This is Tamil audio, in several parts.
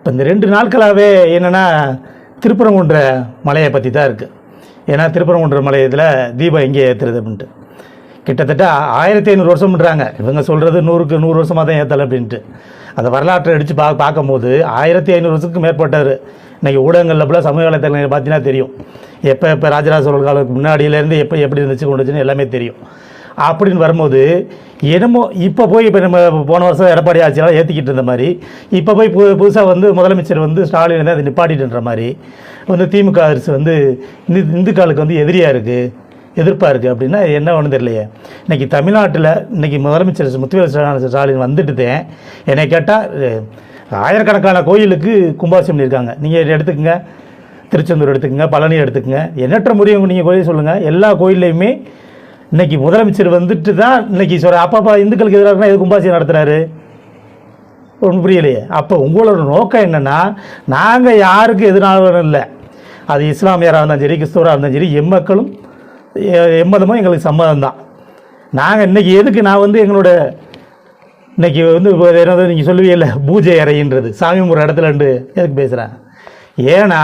இப்போ இந்த ரெண்டு நாட்களாகவே என்னென்னா திருப்பரங்குன்ற மலையை பற்றி தான் இருக்குது ஏன்னா திருப்பரங்குன்ற மலை இதில் தீபம் எங்கே ஏற்றுறது அப்படின்ட்டு. கிட்டத்தட்ட ஆயிரத்தி ஐநூறு வருஷம்ன்றாங்க. இவங்க சொல்கிறது நூறுக்கு நூறு வருஷமாக தான் ஏற்றலை அப்படின்ட்டு. அந்த வரலாற்றை அடித்து பா பார்க்கும்போது ஆயிரத்தி ஐநூறு வருஷத்துக்கு மேற்பட்டார் இன்றைக்கி ஊடகங்களில் போல சமூக வலைத்தளங்கள் பார்த்தீங்கன்னா தெரியும். எப்போ எப்போ ராஜராஜ சோழர் காலத்துக்கு முன்னாடியிலேருந்து எப்போ எப்படி இருந்துச்சு கொண்டுச்சுன்னு எல்லாமே தெரியும். அப்படின்னு வரும்போது என்னமோ இப்போ போய் இப்போ நம்ம போன வருஷம் எடப்பாடி ஆட்சியெல்லாம் ஏற்றிக்கிட்டு இருந்த மாதிரி இப்போ போய் புது புதுசாக வந்து முதலமைச்சர் வந்து ஸ்டாலின் வந்து அதை நிப்பாட்டிட்டுன்ற மாதிரி வந்து திமுக அரசு வந்து இந்து இந்துக்களுக்கு வந்து எதிரியாக இருக்குது எதிர்ப்பாக இருக்குது அப்படின்னா என்ன ஒன்றும் தெரியலையே. இன்றைக்கி தமிழ்நாட்டில் இன்றைக்கி முதலமைச்சர் முத்துவேல் ஸ்டாலின் வந்துட்டுதேன் என்னை கேட்டால் ஆயிரக்கணக்கான கோயிலுக்கு கும்பாசியம் பண்ணியிருக்காங்க. நீங்கள் எடுத்துக்கோங்க திருச்செந்தூர் எடுத்துக்கோங்க பழனி எடுத்துக்கோங்க எண்ணற்ற முறையும் நீங்கள் கோயில் சொல்லுங்கள் எல்லா கோயில்லையுமே இன்னைக்கு முதலமைச்சர் வந்துட்டு தான் இன்னைக்கு சொல்ற அப்பா இந்துக்களுக்கு எதிராக எது கும்பாசியம் நடத்துறாரு ஒன்றும் புரியலையே. அப்போ உங்களோட நோக்கம் என்னென்னா நாங்கள் யாருக்கு எதிரானவரும் இல்லை. அது இஸ்லாமியராக இருந்தாலும் சரி கிறிஸ்தவராக இருந்தாலும் சரி எம்மக்களும் எம்மதமும் எங்களுக்கு சம்மதம் தான் நாங்கள் இன்றைக்கி எதுக்கு நான் வந்து எங்களோட இன்னைக்கு வந்து இப்போ என்னது நீங்கள் சொல்லுவீங்கல்ல பூஜை அறைன்றது சாமி ஒரு இடத்துலண்டு எதுக்கு பேசுகிறேன் ஏன்னா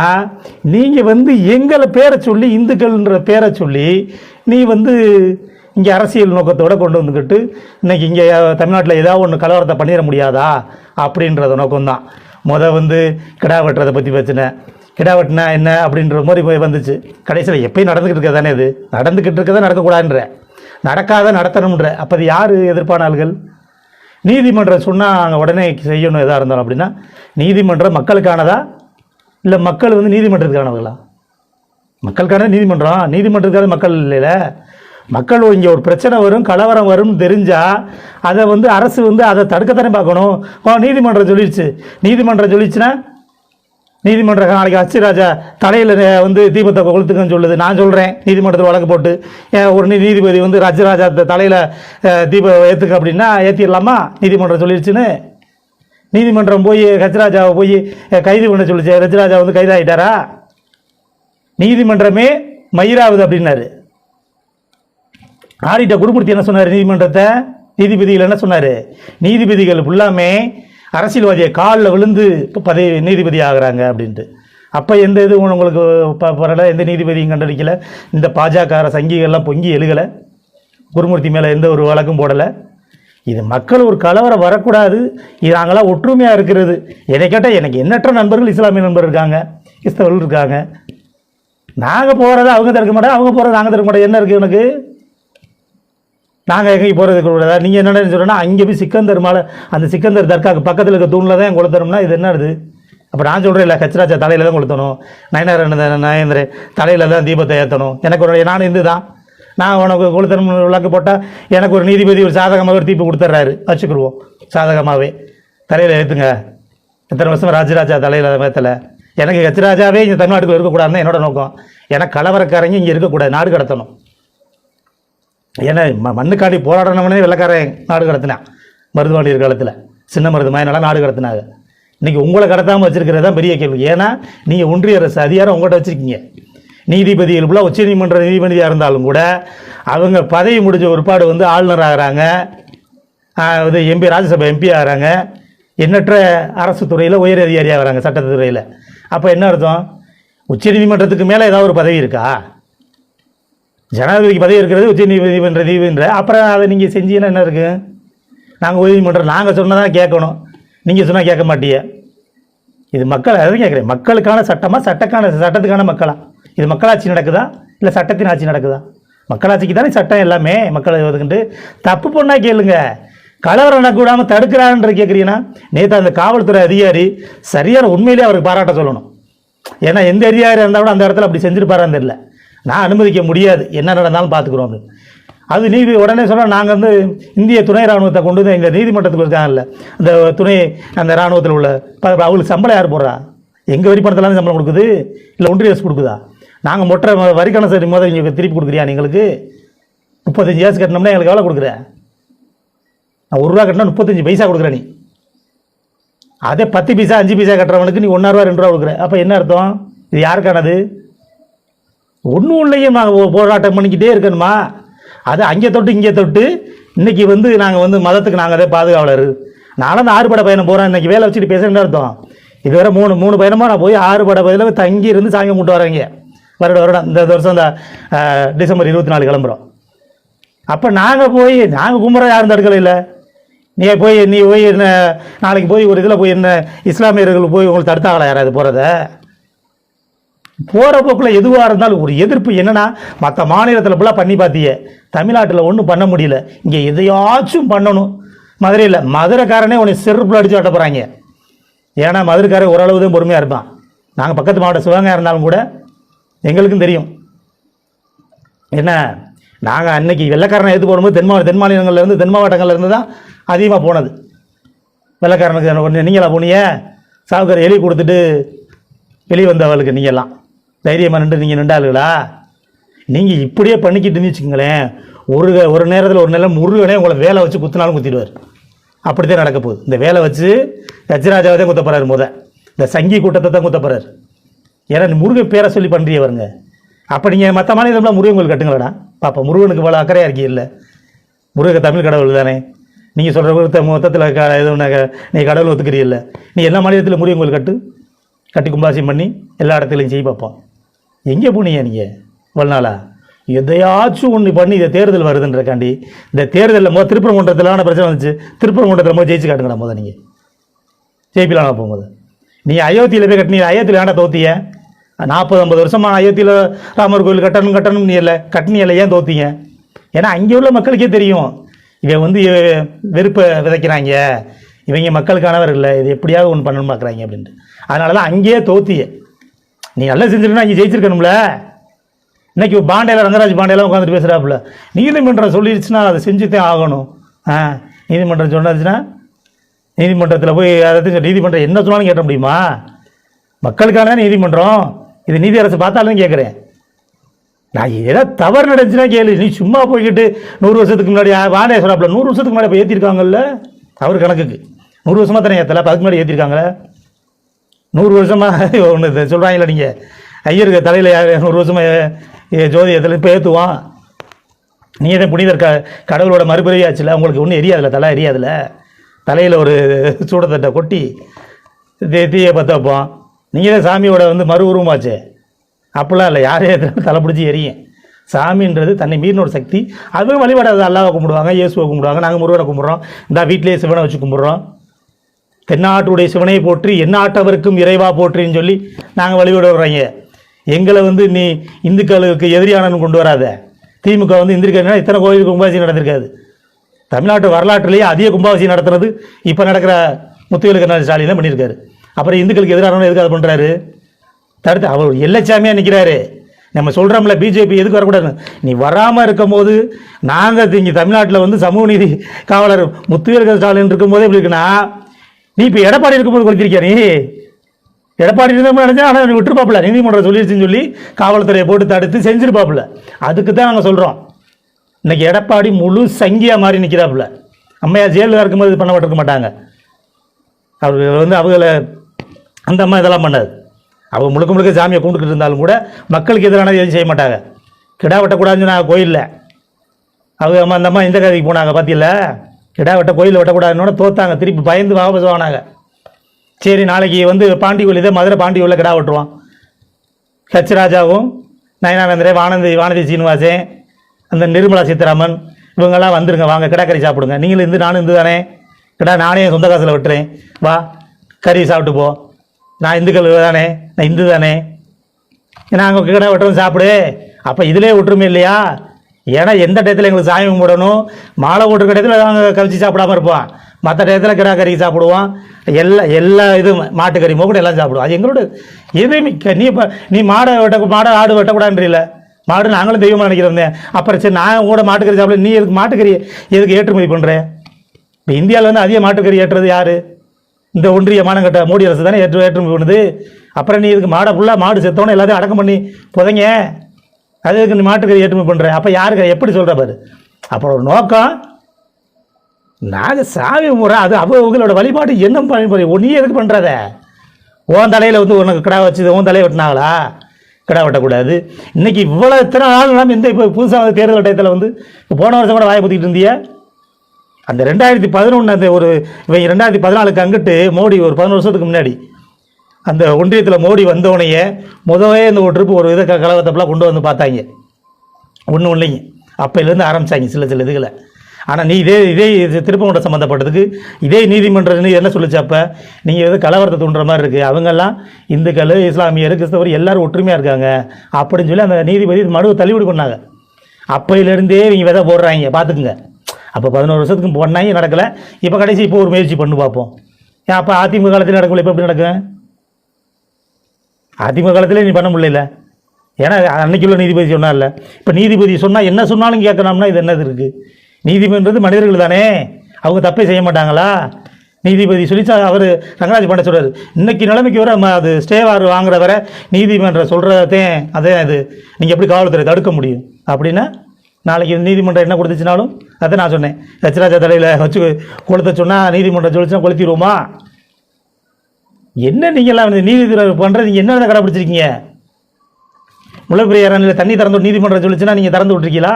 நீங்கள் வந்து எங்களை பேரை சொல்லி இந்துக்கள்ன்ற பேரை சொல்லி நீ வந்து இங்கே அரசியல் நோக்கத்தோடு கொண்டு வந்துக்கிட்டு இன்னைக்கு இங்கே தமிழ்நாட்டில் ஏதாவது ஒன்று கலவரத்தை பண்ணிட முடியாதா? அப்படின்றத நோக்கம்தான். முதல் வந்து கிடா வெட்டுறதை பற்றி பிரச்சனை கிடா வெட்டினா என்ன அப்படின்ற மாதிரி போய் வந்துச்சு. கடைசியில் எப்பயும் நடந்துக்கிட்டு இருக்க தானே இது? நடந்துக்கிட்டு இருக்கதான் நடக்கக்கூடாதுன்ற. நடக்காத நடத்தணுன்ற அப்போ அது யார் எதிர்ப்பான ஆள்கள்? நீதிமன்றம் சொன்னால் அங்கே உடனே செய்யணும் எதாக இருந்தாலும் அப்படின்னா நீதிமன்றம் மக்களுக்கானதா? இல்லை மக்கள் வந்து நீதிமன்றத்துக்கானவர்களா? மக்களுக்கான நீதிமன்றம். நீதிமன்றத்துக்காக மக்கள் இல்லைல்ல மக்கள் இங்கே ஒரு பிரச்சனை வரும் கலவரம் வரும்னு தெரிஞ்சால் அதை வந்து அரசு வந்து அதை தடுக்கத்தானே பார்க்கணும். ஓ நீதிமன்றம் சொல்லிடுச்சு. நீதிமன்றம் சொல்லிடுச்சுன்னா நீதிமன்றம் நாளைக்கு அச்சிராஜா தலையில் வந்து தீபத்தை கொளுத்துக்கன்னு சொல்லுது. நான் சொல்கிறேன் நீதிமன்றத்தில் வழக்கு போட்டு ஏன் ஒரு நீதிபதி வந்து அச்சுராஜா தலையில் தீபம் ஏற்றுக்க அப்படின்னா ஏற்றிடலாமா நீதிமன்றம் சொல்லிடுச்சுன்னு. நீதிமன்றம் போய் ஹஜ்ராஜாவை போய் கைது பண்ண சொல்லிச்சு. ஹச்ராஜா வந்து கைதாகிட்டாரா நீதிமன்றமே மயிராவது அப்படின்னாரு. ஆடிட்ட குருமூர்த்தி என்ன சொன்னார்? நீதிமன்றத்தை நீதிபதிகள் என்ன சொன்னார்? நீதிபதிகள் ஃபுல்லாமே அரசியல்வாதியை காலில் விழுந்து இப்போ பதவி நீதிபதி ஆகிறாங்க அப்படின்ட்டு. அப்போ எந்த இது உங்களுக்கு ப பரல எந்த நீதிபதியும் கண்டடிக்கலை இந்த பாஜக சங்கிகள்லாம் பொங்கி எழுகலை. குருமூர்த்தி மேலே எந்த ஒரு வழக்கும் போடலை. இது மக்கள் ஒரு கலவரம் வரக்கூடாது. இது நாங்களாம் ஒற்றுமையாக இருக்கிறது. என்னை கேட்டால் எனக்கு எண்ணற்ற நண்பர்கள் இஸ்லாமிய நண்பர் இருக்காங்க. கிறிஸ்தவர்கள் இருக்காங்க. நாங்கள் போகிறத அவங்க தடுக்க மாட்டோம் அவங்க போகிறத நாங்கள் தடுக்க மாட்டோம் என்ன இருக்குது எனக்கு நாங்கள் எங்கேயும் போகிறதுக்கு கூடாதா நீங்கள் என்னென்னு சொல்கிறேன்னா அங்கே போய் சிக்கந்தர் மாலை அந்த சிக்கந்தர் தர்காக்கு பக்கத்தில் இருக்க தூணில் தான் கொளுத்தணும்னா இது என்னது அப்போ நான் சொல்கிறேன் இல்லை கச்சராஜா தலையில் தான் கொளுத்தணும். நயனார் நயேந்திர தலையில் தான் தீபத்தை ஏற்றணும் எனக்கு ஒரு நான் இந்து தான் நான் உனக்கு கொளுத்தணும் விளக்கு போட்டால் எனக்கு ஒரு நீதிபதி ஒரு சாதகமாக ஒரு தீர்ப்பு கொடுத்துட்றாரு வச்சுக்கிடுவோம் சாதகமாகவே தலையில் ஏற்றுங்க எத்தனை வருஷம் ராஜராஜா தலையில் ஏற்றலை எனக்கு கச்சராஜாவே இங்கே தமிழ்நாட்டுக்குள்ள இருக்கக்கூடாதுன்னு என்னோட நோக்கம். ஏன்னா கலவரக்காரங்க இங்கே இருக்கக்கூடாது. நாடு கடத்தணும். ஏன்னா ம மண்ணுக்காண்டி போராடணும்னே வெள்ளக்காரன் நாடு கடத்தினான். மருதுவாண்டியர் காலத்தில். சின்ன மருது மாயனால நாடு கடத்தினாங்க. இன்றைக்கி உங்களை கடத்தாமல் வச்சுருக்கிறது தான் பெரிய கேள்வி. ஏன்னா நீங்கள் ஒன்றிய அரசு அதிகாரம் உங்கள்கிட்ட வச்சுருக்கீங்க. நீதிபதிகள் ஃபுல்லாக உச்சநீதிமன்ற நீதிபதியாக இருந்தாலும் கூட அவங்க பதவி முடிஞ்ச ஒருபாடு வந்து ஆளுநர் ஆகிறாங்க. இது எம்பி ராஜ்யசபா எம்பி ஆகிறாங்க. எண்ணற்ற அரசு துறையில் உயர் அதிகாரியாக வராங்க சட்டத்துறையில். அப்போ என்ன அர்த்தம்? உச்சநீதிமன்றத்துக்கு மேலே ஏதாவது ஒரு பதவி இருக்கா? ஜனாதிபதிக்கு பதவி இருக்கிறது உச்ச நீதிமன்ற நீதிபதின்ற அப்புறம் அதை நீங்கள் செஞ்சீங்கன்னா என்ன இருக்குது நாங்கள் உயர்நீதிமன்றம் நாங்கள் சொன்னதான் கேட்கணும். நீங்கள் சொன்னால் கேட்க மாட்டியே. இது மக்கள் அதை கேட்குறேன். மக்களுக்கான சட்டமாக சட்டக்கான சட்டத்துக்கான மக்களா? இது மக்களாட்சி நடக்குதா? இல்லை சட்டத்தின் ஆட்சி நடக்குதா? மக்களாட்சிக்கு தானே சட்டம் எல்லாமே மக்கள் ஒதுக்கிட்டு தப்பு பண்ணா கேளுங்க. கலவரம் நடக்கூடாமல் தடுக்கிறான்ற கேட்குறீங்கன்னா நேற்று அந்த காவல்துறை அதிகாரி சரியான உண்மையிலேயே அவருக்கு பாராட்ட சொல்லணும். ஏன்னா எந்த அதிகாரி இருந்தால் கூட அந்த இடத்துல அப்படி செஞ்சுருப்பாரான்னு தெரியல. நான் அனுமதிக்க முடியாது. என்ன நடந்தாலும் பார்த்துக்குறோம் அப்படின்னு. அது நீதி உடனே சொன்னால் நாங்கள் வந்து இந்திய துணை ராணுவத்தை கொண்டு வந்து எங்கள் நீதிமன்றத்துக்கு இருக்காங்கல்ல அந்த துணை அந்த ராணுவத்தில் உள்ள ப- அவங்களுக்கு சம்பளம் யார் போடுறா? எங்கள் வரி சம்பளம் கொடுக்குது? இல்லை ஒன்றிய அரசு கொடுக்குதா? நாங்கள் மொட்டை ம- வரிக்கணம் சரி முதல் இங்கே திருப்பி கொடுக்குறியா எங்களுக்கு முப்பத்தஞ்சு ஏசு கட்டினோம்னா எங்களுக்கு எவ்வளோ கொடுக்குறேன் நான் ஒரு ரூபா கட்டினா முப்பத்தஞ்சு பைசா கொடுக்குற நீ. அதே பத்து பைசா அஞ்சு பைசா கட்டுறவனுக்கு நீ ஒன்றா ரூபா ரெண்டு ரூபா கொடுக்குற அப்போ என்ன அர்த்தம்? இது யாருக்கானது? ஒன்றும் இல்லையே நாங்கள் போராட்டம் பண்ணிக்கிட்டே இருக்கணுமா? அது அங்கே தொட்டு இங்கே தொட்டு இன்றைக்கி வந்து நாங்கள் வந்து மதத்துக்கு நாங்கள் அதே பாதுகாவலர். நானும் அந்த ஆறுபடை பயணம் போகிறேன் இன்றைக்கி வேலை வச்சுட்டு பேசுகிறேன்னு அர்த்தம்? இதுவரை மூணு மூணு பயணமாக நான் போய் ஆறு பட தங்கி இருந்து சாமி கும்பிட்டு வரேங்க வருட வருடம் இந்த வருஷம் இந்த டிசம்பர் இருபத்தி நாலு கிளம்புறோம். அப்போ நாங்கள் போய் நாங்கள் கும்புற யாரும் தடுக்கலை இல்லை. நீ போய் நீ போய் என்ன நாளைக்கு போய் ஒரு இதில் போய் என்ன இஸ்லாமியர்கள் போய் உங்களுக்கு தடுத்தாங்களா யாராவது போகிறத போகிற போக்கில் எதுவாக இருந்தாலும் ஒரு எதிர்ப்பு என்னென்னா மற்ற மாநிலத்தில் ஃபுல்லாக பண்ணி பார்த்தியே தமிழ்நாட்டில் ஒன்றும் பண்ண முடியல. இங்கே எதையாச்சும் பண்ணணும். மதுரையில் மதுரைக்காரனே உன்னை செருப்பில் அடித்து வெட்ட போகிறாங்க ஏன்னா மதுரைக்காரன் ஓரளவு தான் பொறுமையாக இருப்பான். நாங்கள் பக்கத்து மாவட்டம் சிவகங்கை இருந்தாலும் கூட எங்களுக்கும் தெரியும். என்ன? நாங்கள் அன்னைக்கு வெள்ளக்காரனை எடுத்து போடும்போது தென் மாவட்ட தென் மாநிலங்கள்லேருந்து தென் மாவட்டங்கள்லேருந்து தான் அதிகமாக போனது. வெள்ளக்காரனுக்கு ஒன்று நீங்களா போனீங்க? சாவுக்கார எலி கொடுத்துட்டு வெளியே வந்தவளுக்கு நீங்கள்லாம் தைரியமாக நின்று நீங்கள் நின்றாளுகளா? நீங்கள் இப்படியே பண்ணிக்கிட்டு வச்சுக்கோங்களேன் ஒரு ஒரு நேரத்தில் ஒரு நேரம் முருகனே உங்களை வேலை வச்சு குத்தினாலும் குத்திடுவார். அப்படி தான் நடக்க போகுது. இந்த வேலை வச்சு கஜராஜாவை தான் குத்த போகிறார் முத. இந்த சங்கி கூட்டத்தை தான் குத்த போகிறாரு ஏன்னா இந்த முருகன் பேரை சொல்லி பண்ணுறிய வருங்க அப்போ நீங்கள் மற்ற மாநிலம்லாம் முருகன் கோயில் கட்டுங்களடா. பாப்பா முருகனுக்கு இவ்வளோ அக்கறையாக இருக்கீங்க இல்லை முருகன் தமிழ் கடவுள் தானே. நீங்கள் சொல்கிற மொத்த மொத்தத்தில் க எதுவும் நீ கடவுள் ஒத்துக்கிறீல்ல. நீ எல்லா மாநிலத்திலும் முடியும் உங்களுக்கு கட்டு. கட்டி கும்பாசியம் பண்ணி எல்லா இடத்துலையும் செய்ய பார்ப்போம். எங்கே போனீங்க நீங்கள் இவ்வளோ நாளா? எதையாச்சும் ஒன்று பண்ணி இந்த தேர்தல் வருதுன்றக்காண்டி இந்த தேர்தலில் மொதல் திருப்பரங்குன்றத்திலான பிரச்சனை வந்துச்சு. திருப்பரங்குன்றத்தில் போய் ஜெயிச்சு காட்டுங்கடா முத நீங்கள் ஜெயிப்பிலான போகும்போது. நீ அயோத்தியில் போய் கட்டினீங்க அயோத்தியில் ஏன்டா தோத்திய? நாற்பது ஐம்பது வருஷமாக அயோத்தியில் ராமர் கோயில் கட்டணும் கட்டணும் நீ இல்லை. கட்டினியல்ல ஏன் தோத்தீங்க? ஏன்னா அங்கே உள்ள மக்களுக்கே தெரியும். இவன் வந்து வெறுப்பை விதைக்கிறாங்க. இவங்க மக்களுக்கானவர் இல்லை. இது எப்படியாவது ஒன்று பண்ணணும் பார்க்குறாங்க அப்படின்ட்டு. அதனால தான் அங்கேயே தோத்திய. நீ நல்லா செஞ்சிருந்தா இங்கே ஜெயிச்சிருக்கணும்ல. இன்னைக்கு பாண்டையில் ரங்கராஜ் பாண்டையெல்லாம் உட்காந்துட்டு பேசுகிறாப்புல நீதிமன்றம் சொல்லிடுச்சுன்னா அதை செஞ்சுதான் ஆகணும். ஆ நீதிமன்றம் சொன்னாச்சுன்னா நீதிமன்றத்தில் போய் அதாவது நீதிமன்றம் என்ன சொன்னாலும் கேட்ட முடியுமா? மக்களுக்கான நீதிமன்றம். இது நீதி அரசு பார்த்தாலும் கேட்குறேன் நான் ஏதோ தவறு நடந்துச்சுன்னா கேளு. நீ சும்மா போய்கிட்டு நூறு வருஷத்துக்கு முன்னாடி வானே சொன்னாப்புல நூறு வருஷத்துக்கு முன்னாடி இப்போ ஏற்றிருக்காங்கல்ல அவர் கணக்குக்கு. நூறு வருஷமாக தானே ஏற்றல அப்ப அதுக்கு முன்னாடி ஏற்றிருக்காங்களே நூறு வருஷமாக ஒன்று சொல்கிறாங்களே நீங்கள் ஐயருக்கு தலையில் நூறு வருஷமாக ஜோதி ஏற்றல இப்போ ஏற்றுவான் நீ தான் புனிதர் க கடவுளோட மறுபிறவியாச்சுல உங்களுக்கு ஒன்றும் எரியாதுல தலை எரியாதுல? தலையில் ஒரு சூடத்தட்டை கொட்டி தீ தீயை பற்ற வைப்போம் நீங்கள் தான் சாமியோட வந்து மறு உருவமாச்சே அப்படிலாம் இல்லை யாரே தலை தலைப்பிடிச்சி எரியும் சாமின்றது தன்னை மீறின ஒரு சக்தி. அதுவும் வழிபாடாது அல்லாவை கும்பிடுவாங்க இயேசுவை கும்பிடுவாங்க. நாங்கள் முருகனை கும்பிட்றோம். இந்த வீட்டிலேயே சிவனை வச்சு கும்பிட்றோம். தென்னாட்டுடைய சிவனை போற்றி எந்நாட்டவருக்கும் இறைவா போற்றின்னு சொல்லி நாங்கள் வழிபட வர்றோங்க எங்களை வந்து நீ இந்துக்களுக்கு எதிரியானன்னு கொண்டு வராத. திமுக வந்து இந்திருக்கா இத்தனை கோயிலுக்கு கும்பாசி நடந்திருக்காது. தமிழ்நாட்டு வரலாற்றுலேயே அதிக கும்பாபிஷேகம் நடத்துறது இப்போ நடக்கிற முத்துவேலு கருணாநிதி ஸ்டாலின் தான் பண்ணியிருக்காரு. அப்புறம் இந்துக்களுக்கு எதிரானவங்க எதுக்கு அதை பண்ணுறாரு தடுத்து அவர் ஒரு நிற்கிறாரு நம்ம சொல்கிறோம்ல பிஜேபி எதுக்கு வரக்கூடாது நீ வராமல் இருக்கும் போது நாங்கள் இங்கே தமிழ்நாட்டில் வந்து சமூக நீதி காவலர் முத்துவேலு ஸ்டாலின் இருக்கும்போது எப்படி இருக்குன்னா நீ இப்போ எடப்பாடி இருக்கும்போது கொடுத்திருக்கியா நீ? எடப்பாடி இருந்தால் நினைச்சா ஆனால் விட்டுருப்பாப்புல. நீதிமன்றம் சொல்லிடுச்சுன்னு சொல்லி காவல்துறையை போட்டு தடுத்து செஞ்சுருப்பாப்புல. அதுக்கு தான் நாங்கள் சொல்கிறோம் இன்னைக்கு எடப்பாடி முழு சங்கியாக மாறி நிற்கிறாப்புல அம்மையா ஜெயிலில் இருக்கும்போது இது பண்ணப்பட்டிருக்க மாட்டாங்க. அவர்கள் வந்து அவங்கள அந்த அம்மா இதெல்லாம் பண்ணாது. அவள் முழுக்க முழுக்க சாமியை கும்பிட்டுக்கிட்டு இருந்தாலும் கூட மக்களுக்கு எதிரானது எதுவும் செய்ய மாட்டாங்க. கிடா வெட்டக்கூடாதுன்னு சொன்னாங்க கோயிலில். அவங்க அம்மா அந்த அம்மா இந்த கதைக்கு போனாங்க பார்த்தியில்ல கிடா வெட்ட கோயிலில் வெட்டக்கூடாதுன்னு தோத்தாங்க திருப்பி பயந்து வாபஸ் வானாங்க. சரி நாளைக்கு வந்து பாண்டி கோயில் இதே மதுரை பாண்டி கோயிலில் கிடா வெட்டுருவான். ஹெச் ராஜாவும் நயனானந்தரே வானந்தி வானதி சீனிவாசன் அந்த நிர்மலா சீதாராமன் இவங்கெல்லாம் வந்துருங்க வாங்க கிடா கறி சாப்பிடுங்க. நீங்களும் இருந்து நானும் இந்து தானே கிடா நானே என் சொந்த காசில் விட்டுறேன். வா கறி சாப்பிட்டு போ. நான் இந்துக்கள் தானே நான் இந்து தானே நாங்கள் கிடா வெட்டுறோம் சாப்பிடு. அப்போ இதிலே ஒற்றுமை இல்லையா? ஏன்னா எந்த டயத்தில் எங்களுக்கு சாமி கும்பிடணும்? மாலை ஓட்டுற டயத்தில் நாங்கள் கவிச்சு சாப்பிடாம இருப்போம் மற்ற டயத்தில் கிடா கறி சாப்பிடுவோம் எல்லா எல்லா இதுவும் மாட்டுக்கறி கூட எல்லாம் சாப்பிடுவோம் அது எங்களோட எதுவுமே க- நீ இப்போ நீ மாடை வெட்ட மாடை ஆடு வெட்டக்கூடாதுன்றீல மாடு நாங்களும் தெய்வமாக நினைக்கிறோம் அப்புறம் சரி நான் கூட மாட்டுக்கறி சாப்பிட நீ எதுக்கு மாட்டுக்கறி எதுக்கு ஏற்றுமதி பண்ணுற இப்போ இந்தியாவில் வந்து அதிக மாட்டுக்கறி ஏற்றுறது யார்? இந்த ஒன்றிய மானங்கட்ட மோடி அரசு தானே ஏற்று ஏற்றுமதி பண்ணுது அப்புறம் நீ இதுக்கு மாடை ஃபுல்லாக மாடு செத்தவனே எல்லாத்தையும் அடக்கம் பண்ணி புதைங்க. அதுக்கு நீ மாட்டுக்கறி ஏற்றுமதி பண்ணுறேன் அப்போ யாருக்கு எப்படி சொல்கிற பாரு? அப்புறம் நோக்கம். நாங்கள் சாமி முறை அது அவங்களோட வழிபாடு என்ன பண்ணி நீ எதுக்கு பண்ணுறத உன் தலையில் வந்து உனக்கு கிடா வச்சு உன் தலையை வெட்டினாங்களா? கிடா வெட்டக்கூடாது. இன்றைக்கி இவ்வளோ இத்தனை நாள் நம்ம இந்த இப்போ புதுசாக வந்து தேர்தல் டயத்தில் வந்து போன வருஷம் கூட வாயை குத்திக்கிட்டு இருந்தியா. அந்த ரெண்டாயிரத்தி பதினொன்று அந்த ஒரு இவன் ரெண்டாயிரத்தி பதினாலுக்கு அங்கிட்டு மோடி ஒரு பதினோரு வருஷத்துக்கு முன்னாடி அந்த ஒன்றியத்தில் மோடி வந்தவனையே முதவே இந்த ஒரு ட்ரிப் ஒரு வித க- கலவரத்தப்பெல்லாம் கொண்டு வந்து பார்த்தாங்க. ஒன்றும் இல்லைங்க. அப்போலேருந்து ஆரம்பித்தாங்க சில சில இதுகளை. ஆனால் நீ இதே இதே இது சம்மந்தப்பட்டதுக்கு இதே நீதிமன்றம் என்ன சொல்லுச்சு அப்போ? நீங்கள் எது கலவரத்தை தூண்டுற மாதிரி இருக்குது அவங்கெல்லாம் இந்துக்கள் இஸ்லாமியர் கிறிஸ்தவர் எல்லோரும் ஒற்றுமையாக இருக்காங்க. அப்படின்னு சொல்லி அந்த நீதிபதி மனுவை தள்ளிவிடு பண்ணாங்க. அப்பையிலேருந்தே இவங்க விதை போடுறாங்க. பார்த்துக்குங்க. அப்போ பதினோரு வருஷத்துக்கு பண்ணாங்க நடக்கலை. இப்போ கடைசி இப்போ ஒரு முயற்சி பண்ணி பார்ப்போம் ஏன் அப்போ அதிமுக காலத்தில் நடக்கல இப்போ எப்படி நடக்கும்? அதிமுக காலத்திலே நீ பண்ண முடியல. ஏன்னா அன்னைக்கு உள்ள நீதிபதி சொன்னார்ல. இப்போ நீதிபதி சொன்னால் என்ன சொன்னாலும் கேட்கணும்னா இது என்னது இருக்குது நீதிமன்றது மனிதர்கள் தானே. அவங்க தப்பே செய்ய மாட்டாங்களா? நீதிபதி சொல்லிச்சா அவர் ரங்கராஜ் பண்ண சொல்கிறார் இன்னைக்கு நிலைமைக்கு வர ம- அது ஸ்டேவார் வாங்குற வரை நீதிமன்றம் சொல்கிறதே அதே அது நீங்கள் எப்படி காவல்துறை தடுக்க முடியும்? அப்படின்னா நாளைக்கு நீதிமன்றம் என்ன கொடுத்துச்சுனாலும் அதை நான் சொன்னேன். லட்சராஜா தலையில் வச்சு கொளுத்த சொன்னால் நீதிமன்றம் சொல்லிச்சுன்னா கொளுத்திடுவோமா? என்ன நீங்கள்லாம் நீதித்துறை பண்ணுறது நீங்கள் என்ன கடைப்பிடிச்சிருக்கீங்க முல்லைப்பெரியார் அணையில் தண்ணி திறந்து நீதிமன்றம் சொல்லிச்சுன்னா நீங்கள் திறந்து விட்ருக்கீங்களா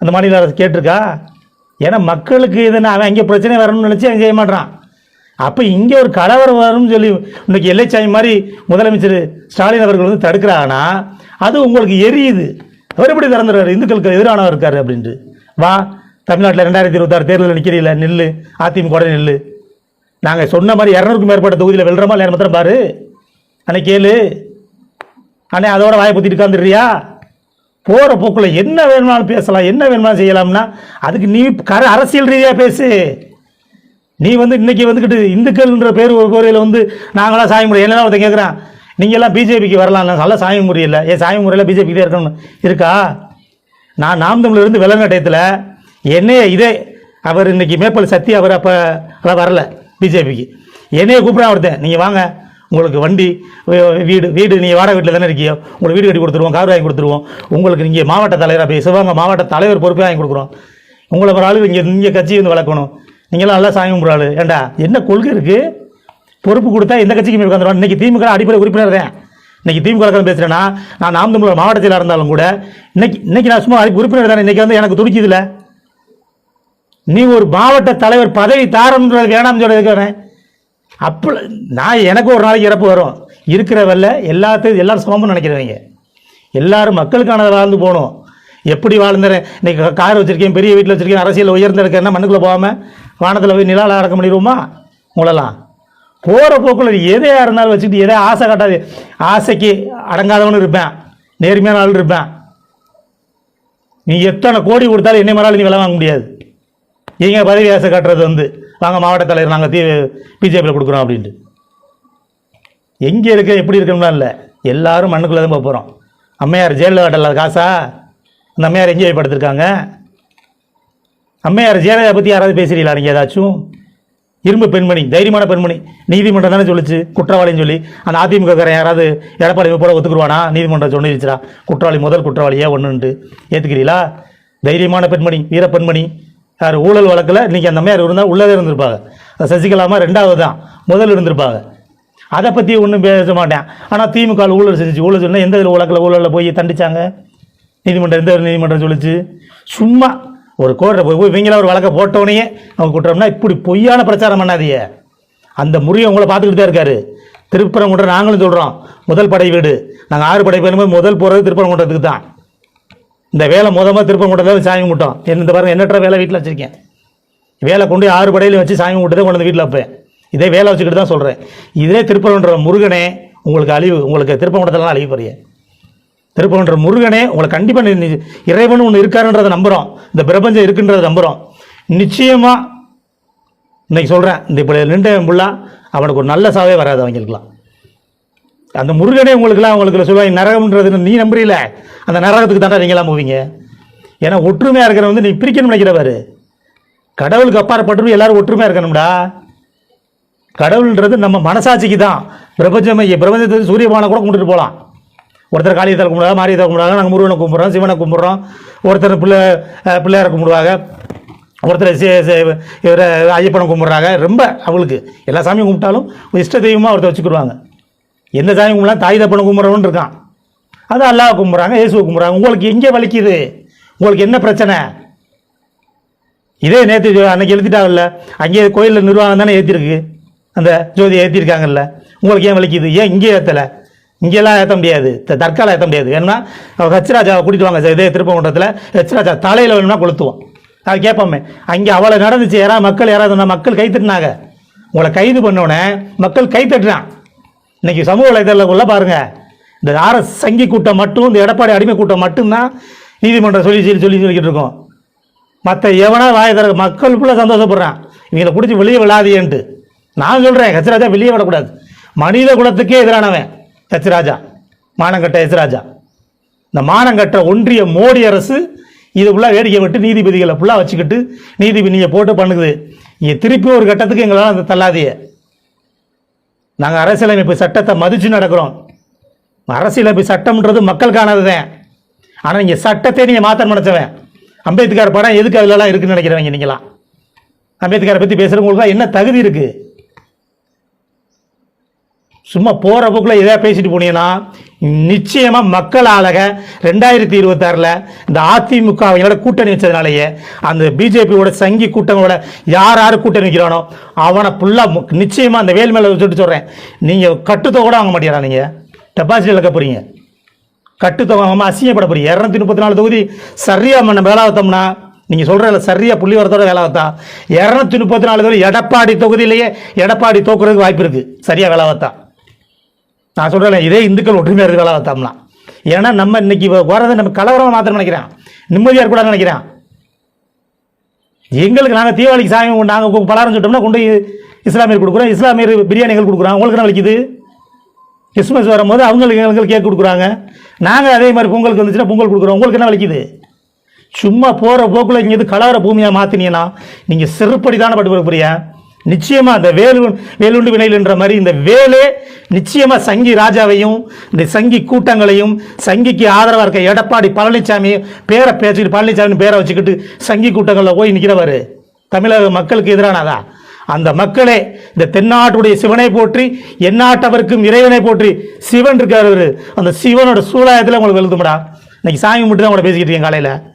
அந்த மாநில அரசு கேட்டிருக்கா? ஏன்னா மக்களுக்கு எதுனா அவன் அங்கே பிரச்சனை வரணும்னு நினச்சி அவன் செய்ய மாட்டான். அப்போ இங்கே ஒரு கலவரம் வரும்னு சொல்லி இன்னைக்கு எல்லைச்சாமி மாதிரி முதலமைச்சர் ஸ்டாலின் அவர்கள் வந்து தடுக்கிறாங்கன்னா அது உங்களுக்கு எரியுது. அவர் எப்படி திறந்துறாரு இந்துக்களுக்கு எதிரானவர் இருக்காரு அப்படின்ட்டு. வா தமிழ்நாட்டில் ரெண்டாயிரத்தி இருபத்தாறு தேர்தலில் நிற்கிறீங்கள நில்லு. அதிமுக கூட நில்லு. நாங்கள் சொன்ன மாதிரி இரநூறுக்கும் மேற்பட்ட தொகுதியில் வெல்றமா இல்லை மாத்திரம் பாரு. அண்ணே கேளு. அண்ணே அதோட வாயை பற்றிட்டு உட்காந்துடுறியா போகிற போக்கில் என்ன வேணுமானு பேசலாம் என்ன வேணுமானு செய்யலாம்னா அதுக்கு நீ கர அரசியல் ரீதியாக பேசு. நீ வந்து இன்னைக்கு வந்துக்கிட்டு இந்துக்கள்ன்ற பேர் ஒரு கோரியில் வந்து நாங்களாம் சாமி முடியும் என்னென்ன ஒருத்தன் கேட்குறான் நீங்கள்லாம் பிஜேபிக்கு வரலாம் நல்ல சாமி முறையில். ஏன் சாமி முறையில் பிஜேபிக்கு தான் இருக்கணும் இருக்கா? நான் நாம் தமிழர் இருந்து என்னைய இதே அவர் இன்னைக்கு மேப்பல் சத்தி அவர் அப்போ அதான் வரல பிஜேபிக்கு என்னைய கூப்பிடா ஒருத்தன் நீங்கள் வாங்க உங்களுக்கு வண்டி வீடு வீடு நீங்கள் வாடகை வீட்டில் தானே இருக்கியோ? உங்களுக்கு வீடு கட்டி கொடுத்துருவோம் கார் வாங்கி கொடுத்துருவோம். உங்களுக்கு நீங்கள் மாவட்ட தலைவராக போய் சிவகங்கை மாவட்ட தலைவர் பொறுப்பே வாங்கி கொடுக்குறோம். உங்களை ஒரு ஆளு இங்கே இங்கே கட்சி வந்து வளர்க்கணும். நீங்களாம் நல்லா சாமி கும்பிட்ற ஆளு. ஏண்டா என்ன கொள்கை இருக்குது பொறுப்பு கொடுத்தா எந்த கட்சிக்கு உட்காந்துருவான். இன்னைக்கு திமுக அடிப்படை உறுப்பினர் தான். இன்னைக்கு திமுக கலந்து பேசுகிறேன்னா நான் நாம் தமிழர் மாவட்டத்தில் இருந்தாலும் கூட இன்னைக்கு இன்னைக்கு நான் சும்மா அதுக்கு உறுப்பினர் தானே இன்னைக்கு வந்து எனக்கு துடிக்குதுல நீ ஒரு மாவட்ட தலைவர் பதவி தாரம்ன்றது வேணாம்னு சொல்லியிருக்கிறேன் அப்போ நான் எனக்கு ஒரு நாளைக்கு இறப்பு வரும். இருக்கிற வரல எல்லாத்தையும் எல்லாரும் சமம்னு நினைக்கிறவங்க. எல்லாரும் மக்களுக்கானதை வாழ்ந்து போகணும். எப்படி வாழ்ந்துறேன் இன்னைக்கு கார் வச்சுருக்கேன் பெரிய வீட்டில் வச்சுருக்கேன் அரசியல் உயர்ந்திருக்கேன்னா மண்ணுக்குள்ளே போகாமல் வானத்தில் போய் நிலாவில் அடக்க முடியுமா உங்களெல்லாம். போகிற போக்கில் எதையாக இருந்தாலும் வச்சுக்கிட்டு எதை ஆசை காட்டாது. ஆசைக்கு அடங்காதவனும் இருப்பேன். நேர்மையான ஆள் இருப்பேன். நீ எத்தனை கோடி கொடுத்தாலும் என்ன மேலாலும் நீ விலை வாங்க முடியாது. எங்க பதவி ஆசை காட்டுறது வந்து வாங்க மாவட்ட தலைவர் நாங்கள் தீ பிஜேபியில் கொடுக்குறோம் அப்படின்ட்டு. எங்கே இருக்க எப்படி இருக்கணும்லாம் இல்லை. எல்லாரும் மண்ணுக்குள்ளே தான் போக போகிறோம் அம்மையார் ஜெயலலிதா இல்லாத காசா? அந்த அம்மையார் எங்கே படுத்திருக்காங்க. அம்மையார் ஜெயலலிதா பற்றி யாராவது பேசுறீங்களா நீங்கள் ஏதாச்சும்? இரும்பு பெண்மணி தைரியமான பெண்மணி. நீதிமன்றம் தானே சொல்லுச்சு? குற்றவாளின்னு சொல்லி. அந்த அதிமுக யாராவது எடப்பாடி போல ஒத்துக்குருவானா? நீதிமன்றம் சொன்னிருச்சுடா குற்றவாளி முதல் குற்றவாளியே ஒன்றுன்ட்டு ஏற்றுக்கிறீங்களா தைரியமான பெண்மணி வீர பெண்மணி. யார் ஊழல் வழக்கில் இன்றைக்கி அந்த மாதிரி இருந்தால் உள்ளதே இருந்திருப்பாங்க. அது சசிகலாமா? ரெண்டாவது தான் முதல் இருந்திருப்பாங்க. அதை பற்றி ஒன்றும் பேச மாட்டேன். ஆனால் திமுக ஊழல் செஞ்சுச்சு. ஊழல் சொன்னால் எந்த வழக்கில் ஊழலில் போய் தண்டிச்சாங்க? நீதிமன்றம் எந்த ஒரு நீதிமன்றம் சொல்லிச்சு? சும்மா ஒரு கோர்ட்டை போய் போய் இவங்கள ஒரு வழக்கை போட்டவனையே அவங்க கூட்டுறோம்னா இப்படி பொய்யான பிரச்சாரம் பண்ணாதீங்க. அந்த முறியை உங்களை பார்த்துக்கிட்டு தான் இருக்காரு. திருப்பரங்குன்ற நாங்களும் சொல்கிறோம் முதல் படை வீடு. நாங்கள் ஆறு படை போய் முதல் போகிறது திருப்பரங்குன்றத்துக்கு தான். இந்த வேலை மொதமாக திருப்பரங்குன்றத்தில் சாமி கும்பிட்டோம். என்ன இந்த பாருங்க எண்ணற்ற வேலை வீட்டில் வச்சுருக்கேன். வேலை கொண்டு ஆறு படையிலையும் வச்சு சாமி கும்பிட்டு கொண்டு வந்து வீட்டில் வைப்பேன். இதே வேலை வச்சுக்கிட்டு தான் சொல்கிறேன் இதே திருப்பரங்குன்ற முருகனே உங்களுக்கு அழிவு உங்களுக்கு திருப்பரங்குன்றத்துலாம் அழிவு பெரிய. திருப்பரங்குன்ற முருகனே உங்களை கண்டிப்பாக இறைவன் ஒன்று இருக்காருன்றதை நம்புகிறோம் இந்த பிரபஞ்சம் இருக்குன்றதை நம்புகிறோம் நிச்சயமாக இன்னைக்கு சொல்கிறேன் இந்த இப்போ நின்ற ஃபுல்லாக அவனுக்கு ஒரு நல்ல சாவே வராது அவங்களுக்குலாம் அந்த முருகனே உங்களுக்குலாம் உங்களுக்கு சொல்லுவாங்க நரகம்ன்றது நீ நம்புறீல அந்த நரகத்துக்கு தாண்டா நீங்களாம் போவீங்க? ஏன்னா ஒற்றுமையாக இருக்கிற வந்து நீ பிரிக்கணும்னு நினைக்கிறவாரு கடவுளுக்கு அப்பாற்பட்டு எல்லாரும் ஒற்றுமையாக இருக்கணும்டா. கடவுள்ன்றது நம்ம மனசாட்சிக்கு தான் பிரபஞ்சம் பிரபஞ்சத்தை சூரியபானை கூட கொண்டுட்டு போகலாம் ஒருத்தர் காளியத்தை கும்பிடுவாங்க மாரியத்தை கும்பிடுவாங்க நாங்கள் முருகனை கும்பிட்றோம் சிவனை கும்பிட்றோம். ஒருத்தர் பிள்ளை பிள்ளையாரை கும்பிடுவாங்க. ஒருத்தர் இவர் ஐயப்பனை கும்பிட்றாங்க. ரொம்ப அவளுக்கு எல்லா சாமியும் கும்பிட்டாலும் இஷ்ட தெய்வமாக ஒருத்தர் வச்சுக்கிடுவாங்க. எந்த சாமி கும்பிடலாம்? தாய் தப்பனை கும்பிட்றவன் இருக்கான். அது அல்லாஹ் கும்பிட்றாங்க இயேசுவை கும்பிட்றாங்க. உங்களுக்கு எங்கே வலிக்குது? உங்களுக்கு என்ன பிரச்சனை? இதே நேற்று அன்னைக்கு எழுதிட்டாங்கல்ல அங்கேயே கோயிலில் நிர்வாகம் தானே ஏற்றிருக்கு அந்த ஜோதியை ஏற்றிருக்காங்கல்ல உங்களுக்கு ஏன் வலிக்குது? ஏன் இங்கே ஏற்றலை இங்கெல்லாம் ஏற்ற முடியாது. த- தற்கால ஏற்ற முடியாது. ஏன்னா ஹெச்ராஜாவை கூட்டிட்டு வாங்க இதே திருப்பங்குன்றத்தில் ஹெச்ராஜா தலையில் வேணும்னா கொளுத்துவோம் அது கேட்போமே. அங்கே அவ்வளோ நடந்துச்சு. யாராவது மக்கள் யாராவது மக்கள் கை தட்டினாங்க. உங்களை கைது பண்ணோடனே மக்கள் கை தட்டுறான் இன்னைக்கு சமூக வலைதளக்குள்ள பாருங்க. இந்த ஆர்எஸ் சங்கி கூட்டம் மட்டும் இந்த எடப்பாடி அடிமை கூட்டம் மட்டும்தான் நீதிமன்றம் சொல்லி சொல்லி சொல்லி சொல்லிக்கிட்டு இருக்கோம். மற்ற எவனா வாய தர மக்கள் ஃபுல்லாக சந்தோஷப்படுறான். இவங்களை பிடிச்சி வெளியே விழாதியன்ட்டு. நான் சொல்கிறேன் ஹெச்ராஜா வெளியே விடக்கூடாது. மனித குலத்துக்கே எதிரானவன். ஹெச்ராஜா மானங்கட்ட ஹெச்ராஜா இந்த மானங்கட்ட ஒன்றிய மோடி அரசு இது ஃபுல்லாக வேடிக்கை விட்டு நீதிபதிகளை ஃபுல்லாக வச்சுக்கிட்டு நீதிபதி நீங்கள் போட்டு பண்ணுது. இங்கே திருப்பி ஒரு கட்டத்துக்கு எங்களால் அந்த தள்ளாதிய நாங்கள் அரசியலமைப்பு சட்டத்தை மதித்து நடக்கிறோம். அரசியலமைப்பு சட்டம்ன்றது மக்களுக்கானது தான் ஆனால் நீங்கள் சட்டத்தை நீங்கள் மாற்ற நினச்சவன். அம்பேத்கர் படம் எதுக்கு அதுலலாம் இருக்குன்னு நினைக்கிறவங்க நீங்களாம். அம்பேத்கரை பற்றி பேசுகிறவங்களுக்கு என்ன தகுதி இருக்குது சும்மா போகிற போக்கில் எதாவது பேசிட்டு போனீங்கன்னா நிச்சயமாக மக்கள் ஆளக ரெண்டாயிரத்தி இருபத்தாறில் இந்த அதிமுகவையோட கூட்டணி வச்சதுனாலேயே அந்த பிஜேபியோட சங்கி கூட்டங்களோட யார் யார் கூட்டணி வைக்கிறானோ அவனை ஃபுல்லாக நிச்சயமாக அந்த வேல் மேலே வச்சுட்டு சொல்கிறேன் நீங்கள் கட்டுத்தொகை கூட வாங்க மாட்டேங்கிறா நீங்கள் டெபாசிட் இழக்க போகிறீங்க கட்டுத்தொகை வாங்காமல் அசிங்கப்பட போகிறீங்க இரநூத்தி முப்பத்தி நாலு தொகுதி சரியாக நம்ம வேலை வைத்தோம்னா நீங்கள் சொல்கிறதில்ல சரியாக புள்ளி வரத்தோட வேலை பார்த்தா இரநூத்தி முப்பத்தி நாலு தொகுதி எடப்பாடி தொகுதியிலேயே எடப்பாடி தோக்குறதுக்கு வாய்ப்பு இருக்குது சரியாக வேலை பார்த்தா நான் சொல்கிறேன் இதே இந்துக்கள் ஒற்றுமையாக இருக்கு வேலை பார்த்தோம்னா ஏன்னா நம்ம இன்னைக்கு வரதை நம்ம கலவரமாக மாத்திரம் நினைக்கிறேன். நிம்மதியாக இருக்கக்கூடாதுன்னு நினைக்கிறேன். எங்களுக்கு நாங்கள் தீபாவளிக்கு சாமி நாங்கள் பலாரம் சொல்லிட்டோம்னா கொண்டு போய் இஸ்லாமியர் கொடுக்குறோம். இஸ்லாமியர் பிரியாணிகள் கொடுக்குறோம் உங்களுக்கு என்ன வலிக்குது? கிறிஸ்மஸ் வரும்போது அவங்களுக்கு எங்களுக்கு கேக் கொடுக்குறாங்க. நாங்கள் அதே மாதிரி பொங்கலுக்கு வந்துச்சுன்னா பொங்கல் கொடுக்குறோம். உங்களுக்கு என்ன வலிக்குது? சும்மா போகிற போக்கில் இங்கேருந்து கலவர பூமியாக மாற்றினீங்கன்னா நீங்கள் செருப்படி தானே பட்டு போறிய நிச்சயமாக அந்த வேலு வேலுண்டு வினையில்ன்ற மாதிரி இந்த வேலே நிச்சயமாக சங்கி ராஜாவையும் இந்த சங்கி கூட்டங்களையும் சங்கிக்கு ஆதரவாக இருக்க எடப்பாடி பழனிசாமி பேரை பேசிக்கிட்டு பழனிசாமின்னு பேரை வச்சுக்கிட்டு சங்கி கூட்டங்களில் போய் நிற்கிறவர் தமிழக மக்களுக்கு எதிரானதா? அந்த மக்களே இந்த தென்னாட்டுடைய சிவனை போற்றி எந்நாட்டவருக்கும் இறைவனை போற்றி சிவன் இருக்காரு அந்த சிவனோட சூழாயத்தில் உங்களுக்கு எழுதுமடா இன்னைக்கு சாமி மட்டும் தான் உங்களை பேசிக்கிட்டு இருக்கேன் காலையில்.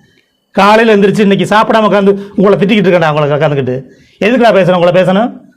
காலையில் எழுந்திரிச்சு இன்னைக்கு சாப்பிடாம உட்காந்து உங்களை திட்டிக்கிட்டு இருக்கேன்டா உங்களை உட்காந்துக்கிட்டு. எதுக்குடா பேசுகிறேன் உங்களை பேசணும்?